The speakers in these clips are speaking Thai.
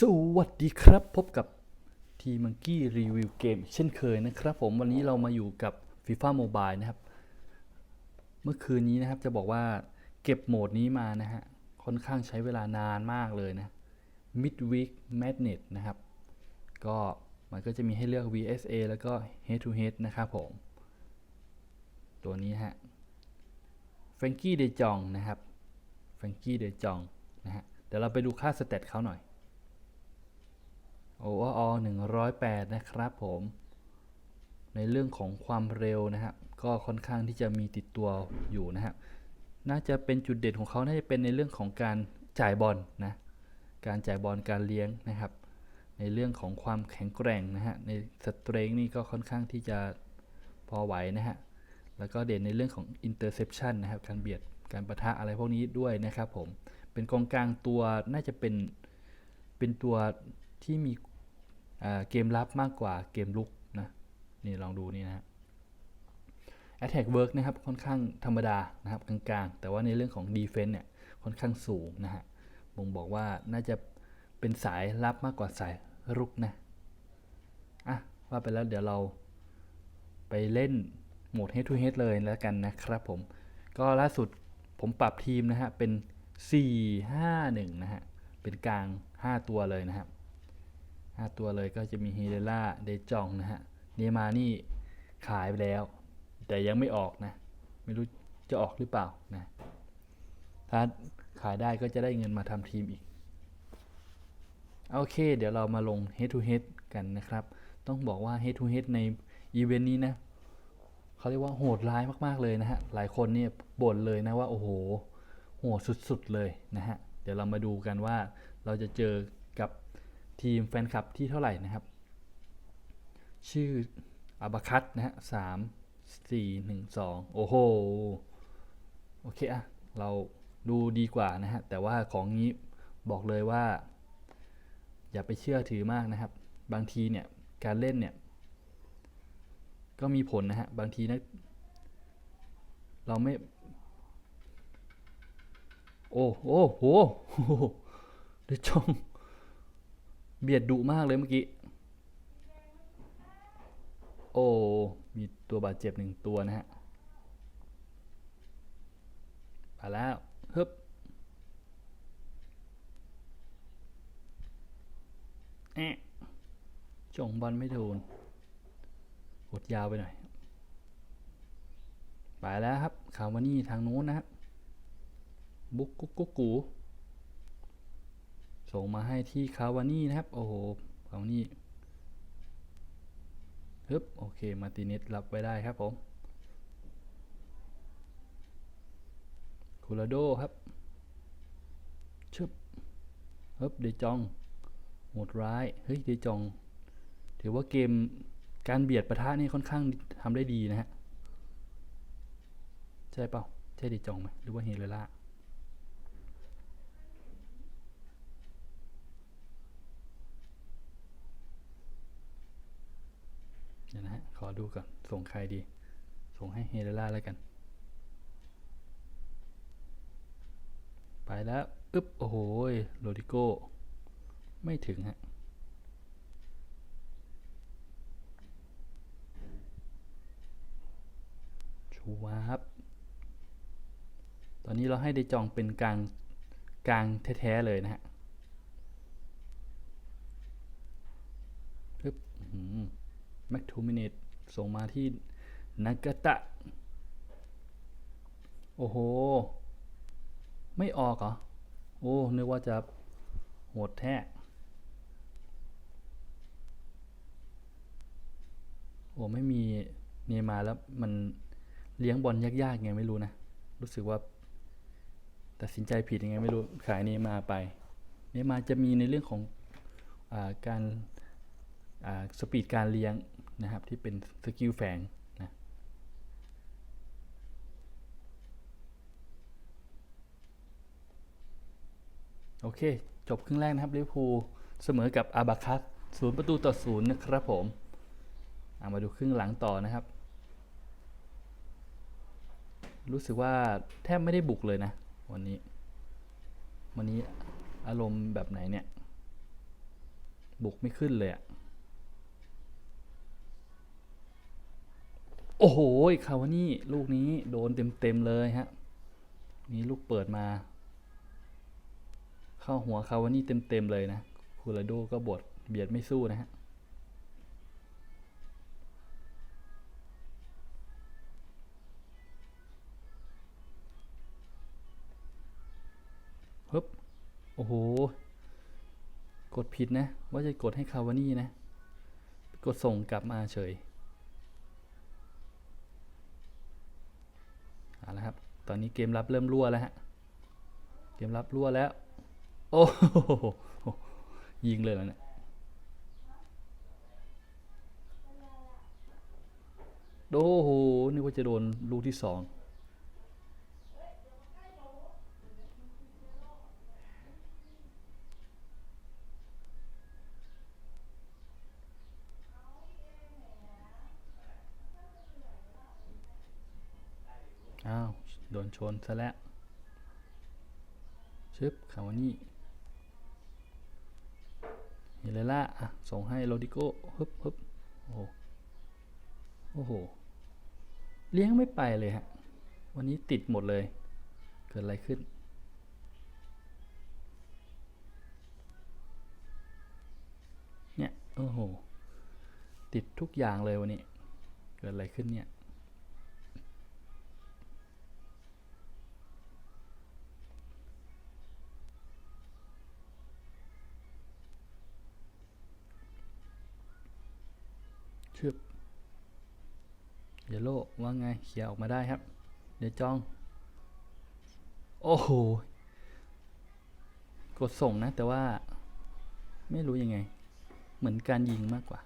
สวัสดีครับ พบกับทีมังกี้รีวิวเกมเช่นเคยนะครับผมวันนี้เรามาอยู่กับ FIFA Mobile นะครับ เมื่อคืนนี้นะครับจะบอกว่าเก็บโหมดนี้มานะฮะ ค่อนข้างใช้เวลานานมากเลยนะ Midweek Madness นะครับ ก็มันก็จะมีให้เลือก VSA แล้วก็ Head to Head นะครับผม ตัวนี้ฮะแฟรงกี้เดจองนะครับแฟรงกี้เดจองนะฮะเดี๋ยวเราไปดูค่าสเตตเขาหน่อย โอเวอร์ออ108 นะครับผม ในเรื่องของความเร็วนะครับก็ค่อนข้างที่จะมีติดตัวอยู่นะครับน่าจะเป็นจุดเด่นของเขาน่าจะเป็นในเรื่องของการจ่ายบอลนะ การจ่ายบอลการเลี้ยงนะครับ ในเรื่องของความแข็งแกร่งนะฮะ ในสเตร n นี่ก็ค่อนข้างที่จะพอไหวนะฮะ แล้วก็เด่นในเรื่องของ interception นนะครับ การเบียด การประทะอะไรพวกนี้ด้วยนะครับผม เป็นกองกลางตัวน่าจะเป็น เป็นตัวที่มี เกมรับมากกว่าเกมลุกนะนี่ลองดูนี่นะฮะ Attack Work นะครับค่อนข้างธรรมดานะครับกลางๆ แต่ว่าในเรื่องของ Defense เนี่ยค่อนข้างสูงนะฮะบ่งบอกว่าน่าจะเป็นสายรับมากกว่าสายรุกนะอะว่าไปแล้วเดี๋ยวเราไปเล่นโหมด Head to Head เลยแล้วกันนะครับผม ก็ล่าสุดผมปรับทีมนะฮะเป็น 4 5 1 นะฮะ เป็นกลาง 5 ตัวเลยนะครับ 5 ตัวเลยก็จะมีเฮเดล่าเดจองนะฮะเนย์มานี่ขายไปแล้ว แต่ยังไม่ออกนะ ไม่รู้จะออกหรือเปล่านะ ถ้าขายได้ก็จะได้เงินมาทำทีมอีก โอเค เดี๋ยวเรามาลง head to head กันนะครับ ต้องบอกว่า head to head ในอีเวนต์นี้นะเขาเรียกว่าโหดร้ายมากๆเลยนะฮะ หลายคนเนี่ยบ่นเลยนะว่า โอ้โห โหดสุดๆเลยนะฮะ เดี๋ยวเรามาดูกันว่าเราจะเจอกับ ทีมแฟนคลับที่เท่าไหร่นะครับ ชื่ออาบคัตนะฮะสามสี่หนึ่งสองโอ้โห โอเคอะเราดูดีกว่านะฮะ แต่ว่าของนี้บอกเลยว่า อย่าไปเชื่อถือมากนะครับ บางทีเนี่ย การเล่นเนี่ย ก็มีผลนะฮะ บางทีนะเราไม่ โอ้โอ้โหเดยวจง เบียดดุมากเลยเมื่อกี้ โอ้ มีตัวบาดเจ็บหนึ่งตัวนะฮะไปแล้วฮึบแอะจงบอลไม่โดนกดยาวไปหน่อย ไปแล้วครับคาวานี่ทางโน้นนะครับ บุกกุกกุกกู ส่งมาให้ที่คาวานี่นะครับ โอ้โหคาวานี่ฮึบโอเค มาติเนสรับไว้ได้ครับผมคูลาโดครับชึบฮึบเดจองโหดร้าย เฮ้ยเดจอง ถือว่าเกมการเบียดประทะนี่ค่อนข้างทำได้ดีนะฮะ ใช่เปล่า ใช่เดจองไหมหรือว่าเฮเลล่า ดี๋ยวนะฮะ ขอดูก่อน ส่งใครดี ส่งให้เฮเดล่าแล้วกัน ไปแล้ว อึ๊บ โอ้โหโรดิโก้ ไม่ถึงฮะชูวาบตอนนี้เราให้เดจองเป็นกลางกลางแท้ ๆ เลยนะฮะ ปึ๊บ แม็กทูมินิตส่งมาที่นากาตะ โอ้โห ไม่ออกเหรอ โอ้ นึกว่าจะโหดแท้ โอ้ ไม่มีเนย์มาแล้วมันเลี้ยงบอลยากๆไงไม่รู้นะ รู้สึกว่าตัดสินใจผิดยังไงไม่รู้ ขายเนย์มาไป เนย์มาจะมีในเรื่องของอการ สปีดการเลี้ยงนะครับที่เป็นสกิลแฝงนะโอเค จบครึ่งแรกนะครับลิเวอร์พูลเสมอกับอาบาคัสศูนย์ประตูต่อศูนย์นะครับผมามาดูครึ่งหลังต่อนะครับ รู้สึกว่าแทบไม่ได้บุกเลยนะ วันนี้ วันนี้อารมณ์แบบไหนเนี่ย บุกไม่ขึ้นเลยอะ โอ้โหคาวานี่ลูกนี้โดนเต็มๆเลยฮะนี่ลูกเปิดมา เข้าหัวคาวานี่เต็มๆเลยนะคูราโดก็บดเบียดไม่สู้นะฮะฮึบโอ้โห กดผิดนะ ว่าจะกดให้คาวานี่นะ กดส่งกลับมาเฉย เอาละครับ ตอนนี้เกมรับเริ่มรั่วแล้วฮะ เกมรับรั่วแล้ว โอ้โหยิงเลยแล้วเนี่ย โอ้โห นี่ว่าจะโดนลูกที่สอง อ้าว โดนชนซะแล้วชึบคาวานี่เฮเลล่าอะ ส่งให้โรดิโก้ฮึบฮึบโอ้โหโอ้โห เลี้ยงไม่ไปเลยฮะ วันนี้ติดหมดเลย เกิดอะไรขึ้น เนี่ย โอ้โห ติดทุกอย่างเลยวันนี้ เกิดอะไรขึ้นเนี่ย ชึบเยลโล่ว่าไงเขี่ยออกมาได้ครับ เดี๋ยวจอง โอ้โห กดส่งนะ แต่ว่า ไม่รู้ยังไง เหมือนการยิงมากกว่า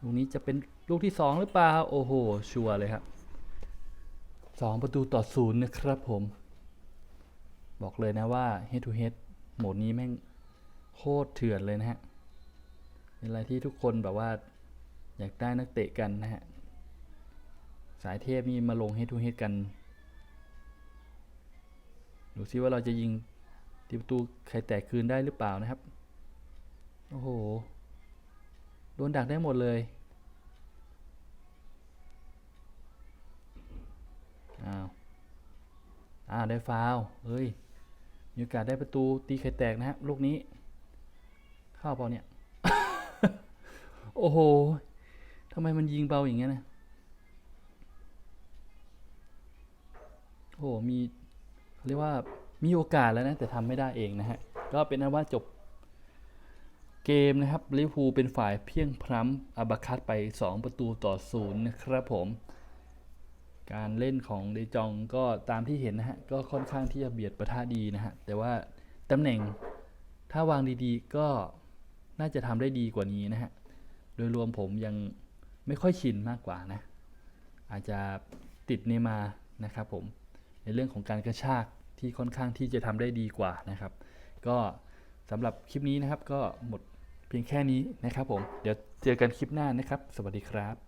ลูกนี้จะเป็นลูกที่สองหรือเปล่า โอ้โห ชัวร์เลยครับสองประตูต่อศูนย์นะครับผม บอกเลยนะว่า head to head โหมดนี้แม่ง โคตรเถื่อนเลยนะฮะเป็นอะไรที่ทุกคนแบบว่า อยากได้นักเตะกันนะฮะ สายเทพนี่มาลง head to head กัน ดูซิว่าเราจะยิงตีประตูใครแตกคืนได้หรือเปล่านะครับ โอ้โห โดนดักได้หมดเลย อ้าว อ้าว ได้ฟาวเฮ้ย มีโอกาสได้ประตูตีไข่แตกนะฮะลูกนี้ เข้าเปล่าเนี่ย โอ้โหทำไมมันยิงเบาอย่างเงี้ยนะโอ้โหมีเขาเรียกว่ามีโอกาสแล้วนะ แต่ทำไม่ได้เองนะฮะ ก็เป็นนั้นว่าจบเกมนะครับลิเวอร์พูลเป็นฝ่ายเพียงพร้ำอาบคัตไป 2 ประตูต่อศูนย์นะครับผม การเล่นของเดจองก็ตามที่เห็นนะฮะ ก็ค่อนข้างที่จะเบียดประท่าดีนะฮะ แต่ว่าตำแหน่งถ้าวางดีๆ ก็ น่าจะทำได้ดีกว่านี้นะฮะ โดยรวมผมยังไม่ค่อยชินมากกว่านะ อาจจะติดเนย์มานะครับผม ในเรื่องของการกระชากที่ค่อนข้างที่จะทำได้ดีกว่านะครับ ก็สำหรับคลิปนี้นะครับก็หมดเพียงแค่นี้นะครับผม เดี๋ยวเจอกันคลิปหน้านะครับ สวัสดีครับ